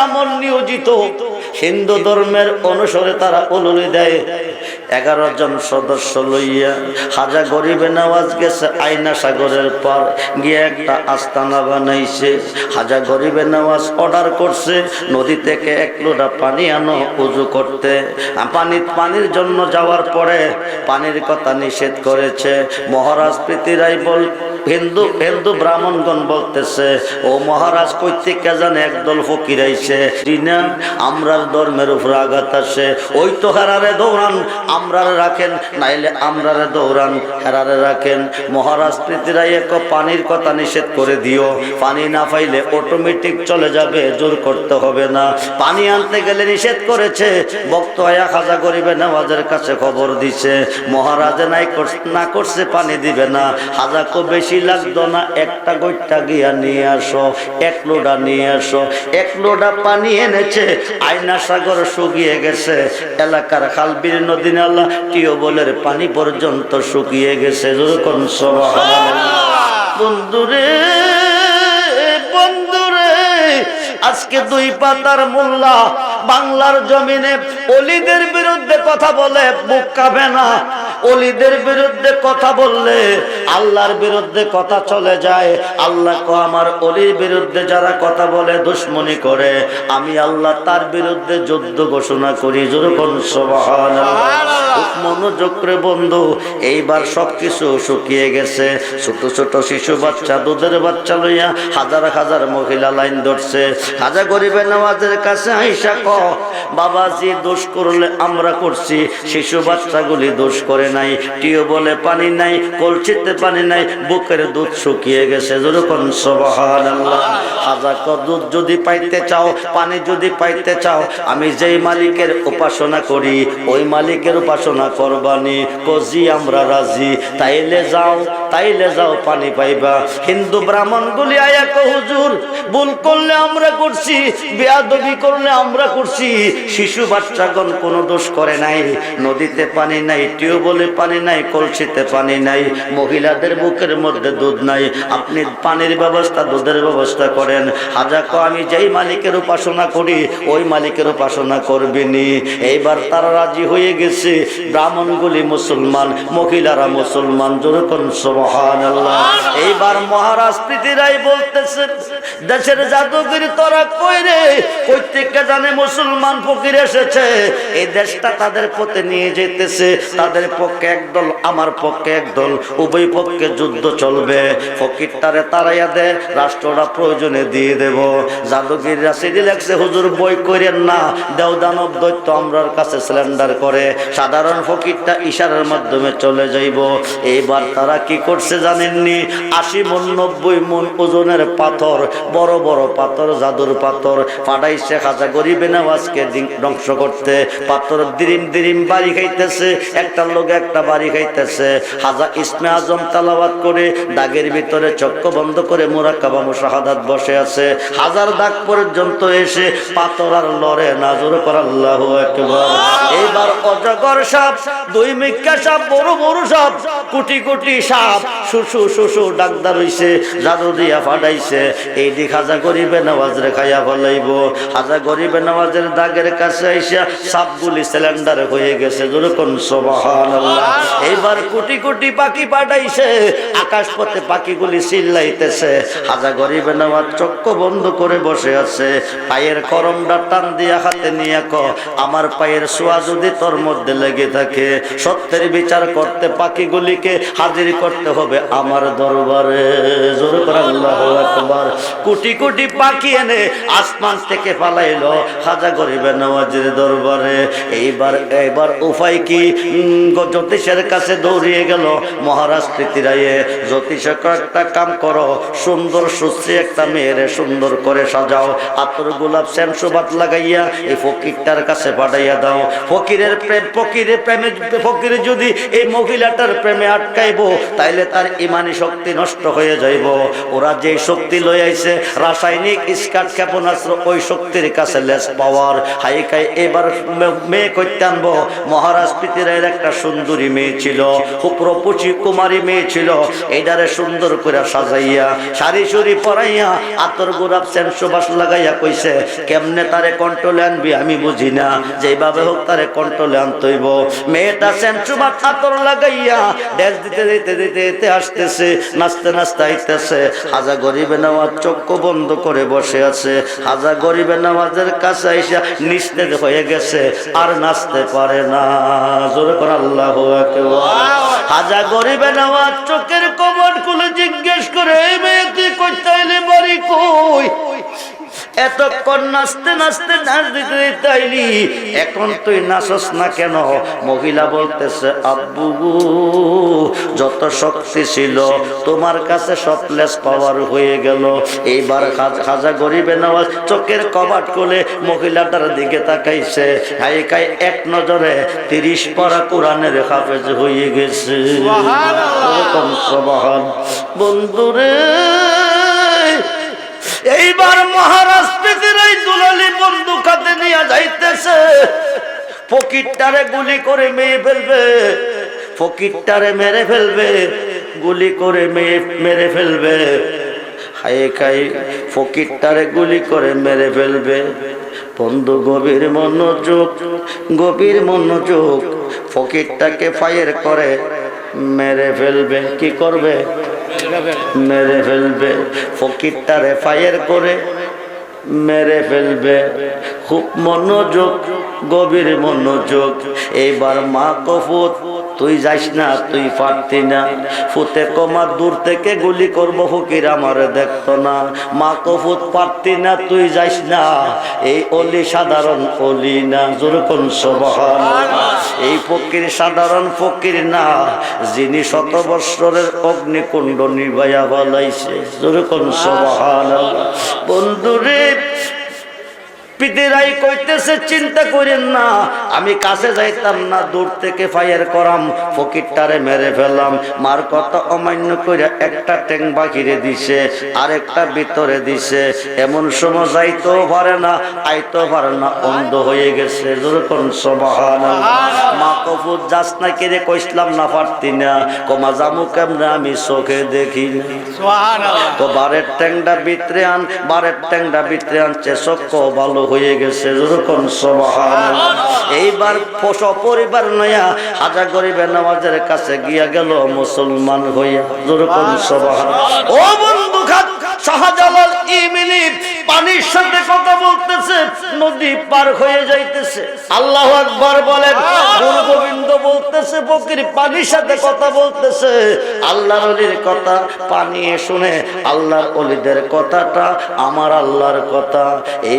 ব্রাহ্মণ নিয়োজিত। হিন্দু ধর্মের অনুসারে তারা উলুলি দেয়। এগারো জন সদস্য লইয়া হাজা গরিবে নওয়াজ গেছে আইনা সাগরের পর। গিয়ে একটা আস্তানা বানাইছে। হাজা গরিবে নওয়াজ অর্ডার করছে। নদী থেকে এক লোটা পানি আনো, উজু করতে। পানি, পানির জন্য যাওয়ার পরে পানির কথা নিষেধ করেছে। মহারাজ প্রীতিরাই বল হিন্দু হিন্দু ব্রাহ্মণগণ বলতেছে, ও মহারাজ কৈতিকা জানে একদল ফকির আইছে? দিনা আমরার ধর্মের উপর আঘাত আসে ওই তো হেরারে দৌড়ান। আমরারে রাখেন। নাইলে আমরারে দৌড়ান, হেরারে রাখেন। মহারাজ প্রীতিরাই এক পানির কথা নিষেধ করে দিও। পানি না পাইলে অটোমেটিক চলে যাবে, জোর করতে হবে না। পানি আনতে গেলে নিষেধ করেছে। ভক্ত আয়া খাজা গরিবে নামাজের কাছে খবর দিছে। মহারাজে নাই না করছে, পানি দিবে না। হাজাকো বেশি লাগতো না, একটা গৈটা গিয়া নিয়ে আসো, এক লোডা নিয়ে আসো। এক লোডা পানি এনেছে, আয়না সাগর শুকিয়ে গেছে, এলাকার খালবির নদী নালা, টিউবওয়েলের পানি পর্যন্ত শুকিয়ে গেছে। বন্ধুরে বন্ধুরে, আজকে দুই পাতার মোল্লা বাংলার জমিনে অলিদের বিরুদ্ধে কথা বলে বুক কাঁপে না। অলিদের বিরুদ্ধে কথা বললে আল্লাহর বিরুদ্ধে কথা চলে যায়। আল্লাহ কো আমার অলির বিরুদ্ধে যারা কথা বলে দুশ্মনী করে আমি আল্লাহ তার বিরুদ্ধে যুদ্ধ ঘোষণা করি। যেরকম মনোযোগ বন্ধু এইবার সবকিছু শুকিয়ে গেছে। ছোট ছোট শিশু বাচ্চা দুধের বাচ্চা লইয়া হাজার হাজার মহিলা লাইন ধরছে। হাজার গরিবের নামাজের কাছে আইসা ক বাবাজি দোষ করলে আমরা করছি। শিশু বাচ্চাগুলি দোষ করে নাই টিও বলে পানি নাই কলছিতে পানি নাই, বুকের দুধ শুকিয়ে গেছে। যেরকম দুধ যদি পাইতে চাও, পানি যদি পাইতে চাও, আমি যেই মালিকের উপাসনা করি, ওই মালিকের উপাসনা করবানি। কজি, আমরা রাজি। তাইলে যাও তাইলে যাও, পানি পাইবা। হিন্দু ব্রাহ্মণ গুলি আয়া হুজুর, ভুল করলে আমরা করছি, বেয়াদবি করলে আমরা করছি। শিশু বাচ্চাগণ কোনো দোষ করে নাই, নদীতে পানি নাই, টিউবওয়েলে পানি নাই, কলসিতে পানি নাই, মহিলাদের বুকের মধ্যে দুধ নাই। আপনি পানির ব্যবস্থা, দুধের ব্যবস্থা করেন। হাজাকো আমি যেই মালিকের উপাসনা করি, ওই মালিকের উপাসনা করবিনি এইবার তারা রাজি হয়ে গেছে। ব্রাহ্মণগুলি মুসলমান, মহিলারা মুসলমান যেরকম সোহান এইবার মহারাজ প্রীতিরাই বলতেছে, দেশের জাদুগিরি তোরা কই রে? কই থেকে জানে মুসলমান ফকির এসেছে। এই দেশটা তাদের পথে নিয়ে যেতেছে, তাদের পক্ষে একদল আমার পক্ষে একদল উভয় পক্ষে যুদ্ধ চলবে। ফকিরটারে তারাইয়া দে, রাষ্ট্রটা প্রয়োজনে দিয়ে দেব। জাদুগিররা সিডি লেখছে, হুজুর, বই করেন না, দেও দানব দৈত্য আমরার কাছে সিলিন্ডার করে। সাধারণ ফকিরটা ইশারার মাধ্যমে চলে যাইব। এইবার তারা কি করছে জানেননি? আশি মন, নব্বই মন ওজনের পাথর, বড় বড় পাথর, জাদুর পাথর। ফাটাইছে খাজা গরিবে দিন- ধ্বংস করতে। পাথর দিরিম দিরিম বাড়ি খাইতেছে। একটা লোক একটা বাড়ি খাইতেছে। হাজা ইসমে আজম তালাবাদ করে দাগের ভিতরে চক্ক বন্ধ করে মোরাক্কাবা মুশাহাদাত বসে আছে। হাজার দাগ পর্যন্ত এসে পাথর আর লড়ে নাজর কর আল্লাহ একবার এইবার অজগর সাপ, দুই মিক্কা সাপ, বড় বড় সাপ, কোটি কোটি সাপ শুশু শুশু ডাকদার হইছে, জাদু দিয়া ফাটাইছে। এই দিক হাজা গরিবে নামাজ রে খাইয়া ফলাইব। হাজা গরিবে নামাজের দাগের কাছে আইসা সাপগুলি সিলিন্ডার হয়ে গেছে। যেরকম সবহান এইবার কোটি কোটি পাখি পাঠাইছে আকাশ পথে পাখিগুলি চিল্লাইতেছে। হাজা গরিবে নেওয়ার চক্ষ বন্ধ করে বসে আছে। পায়ের করমটা টান দিয়া হাতে নিয়ে ক আমার পায়ের সোয়া যদি তোর মধ্যে লেগে থাকে সত্যের বিচার করতে পাখিগুলিকে হাজির করতে হবে আমার দরবারে। আল্লাহু আকবার কোটি কোটি পাখি এনে আসমান থেকে পালাইলো খাজা গরিবে নওয়াজের দরবারে। এইবার এবার উপায় কি? জ্যোতিষের কাছে দৌড়িয়ে গেল মহারাজ প্রীতিরায়ে জ্যোতিষ একটা কাম করো, সুন্দর সুশ্রী একটা মেয়েরে সুন্দর করে সাজাও। আতর গোলাপ শ্যাম সুবাত লাগাইয়া এই ফকিরটার কাছে পাঠাইয়া দাও। ফকিরের প্রেম, ফকিরের প্রেমে ফকির যদি এই মহিলাটার প্রেমে আটকাইবো, তাইলে তার ইমানি শক্তি নষ্ট হয়ে যাইব। ওরা যে শক্তি লই আইছে। রাসায়নিক ইস্কাট ক্ষেপণাস্ত্র ওই শক্তির কাছে লেস পাওয়ার হাইকাই এবার মেয়ে করতে আনব মহারাজ পৃথিবীর একটা সুন্দরী মেয়ে ছিল। প্রপুচি কুমারী মেয়ে ছিল। এইটারে সুন্দর করে সাজাইয়া, শাড়ি সুরি পরাইয়া, আতর গোলাপ সেন্সুবাস লাগাইয়া কইছে, কেমনে তারে কন্ট্রোলে আনবি আমি বুঝি না। যেভাবে হোক তারে কন্ট্রোলে আনতইব মেয়েটা সেন্সুবাস আতর লাগাইয়া ড্যান্স দিতে দিতে দিতে দিতে আসতেছে, নাচতে নাচতে আইতেছে। হাজা গরিবে নামাজ চক্ষু বন্ধ করে বসে আছে। হাজা গরিবে নামাজের কাছে আইসা নিস্তেজ হয়ে গেছে, আর নাচতে পারে না। জোরে করে আল্লাহ হাজা গরিবে নামাজ চোখের কবর খুলে জিজ্ঞেস করে, এই মেয়ে তুই করতে বাড়ি কই? এতক্ষণ নাচতে নাচতে নাচ দিতে আইলি এখন তুই নাচস না কেন? মহিলা বলতেছে আব্বু যত শক্তি ছিল তোমার কাছে সবলেস পাওয়ার হয়ে গেল। এইবার খাজ- খাজা গরিবে নেওয়া চোখের কবাট খুলে মহিলাটার দিকে তাকাইছে। হাই কাই এক নজরে তিরিশ পারা কোরআনের হাফেজ হয়ে গেছে। বন্ধুরে মহারাজ দুলালি বন্দুক হাতে নিয়ে যাইতেছে। ফকিরটারে গুলি করে মেয়ে ফেলবে। ফকিরটারে মেরে ফেলবে। গুলি করে মেয়ে মেরে ফেলবে। হায় খাই ফকিরটারে গুলি করে মেরে ফেলবে। বন্ধু, গভীর মনোযোগ গভীর মনোযোগ। ফকিরটাকে ফায়ার করে। মেরে ফেলবে, কি করবে? মেরে ফেলবে, ফকিরটারে ফায়ার করে মেরে ফেলবে। খুব মনোযোগ, গভীর মনোযোগ। এইবার মা কফুত তুই যাইস না, তুই পারতি না। ফুতে কমা দূর থেকে গুলি করব, ফকির আমার দেখতো না। মা কফুত পারতি না, তুই যাইস না। এই অলি সাধারণ অলি না যেরকম সবহান। এই ফকির সাধারণ ফকির না, যিনি শত বৎসরের অগ্নিকুণ্ড নির্বায়া বলাইছে যেরকম সবহান বন্ধুরে পিতেরাই কইতেছে চিন্তা করেন না আমি কাছে যাইতাম না দূর থেকে ফায়ার করাম ফকিরটারে মেরে ফেলাম। মার কথা অমান্য করে একটা ট্যাং বাকিরে দিছে আরেকটা ভিতরে দিছে। এমন সময় যাইতেও পারে না আইতেও পারে না অন্ধ হয়ে গেছে। যেরকম সবাহান মা কপুর যাস না কেড়ে কইসলাম না পারতি না। কমা জামু কেমনে আমি চোখে দেখি তো বারের ট্যাংটা ভিতরে আন বারের ট্যাংটা ভিতরে আনছে চক্ক ভালো হয়ে গেছে যেরকম সবাহান এইবার নয়া হাজার গরিবে নামাজের কাছে গিয়া গেল মুসলমান হইয়া যেরকম সবাহান ও বন্ধু খাত শাহজালাল ইমিনি পানির সাথে কথা বলতেছে নদী পার হয়ে যাইতেছে। আল্লাহ আকবার বলেন গুরু গোবিন্দ বলতেছে ফকির পানির সাথে কথা বলতেছে। আল্লাহর অলির কথা পানি শুনে আল্লাহর অলিদের কথাটা আমার আল্লাহর কথা। এইবার